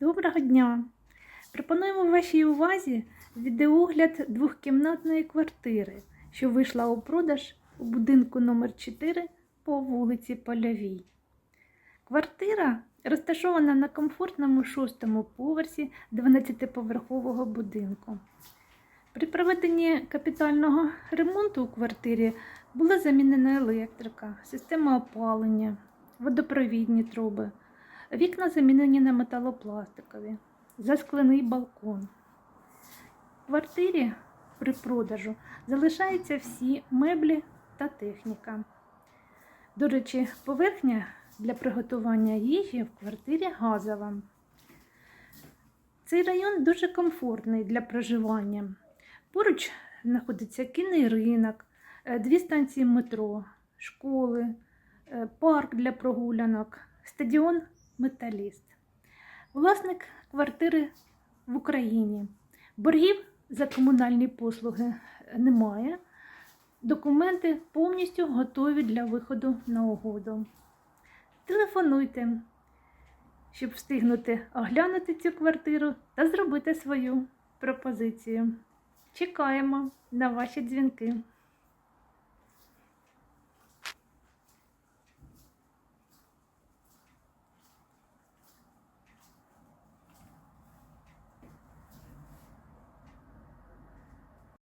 Доброго дня! Пропонуємо вашій увазі відеогляд двохкімнатної квартири, що вийшла у продаж у будинку номер 4 по вулиці Польовій. Квартира розташована на комфортному шостому поверсі 12-поверхового будинку. При проведенні капітального ремонту у квартирі була замінена електрика, система опалення, водопровідні труби. Вікна замінені на металопластикові, засклений балкон. В квартирі при продажу залишаються всі меблі та техніка. До речі, поверхня для приготування їжі в квартирі газова. Цей район дуже комфортний для проживання. Поруч знаходиться кінний ринок, е, дві станції метро, школи, е, парк для прогулянок, стадіон Металіст. Власник квартири в Україні. Боргів за комунальні послуги немає. Документи повністю готові для виходу на угоду. Телефонуйте, щоб встигнути оглянути цю квартиру та зробити свою пропозицію. Чекаємо на ваші дзвінки.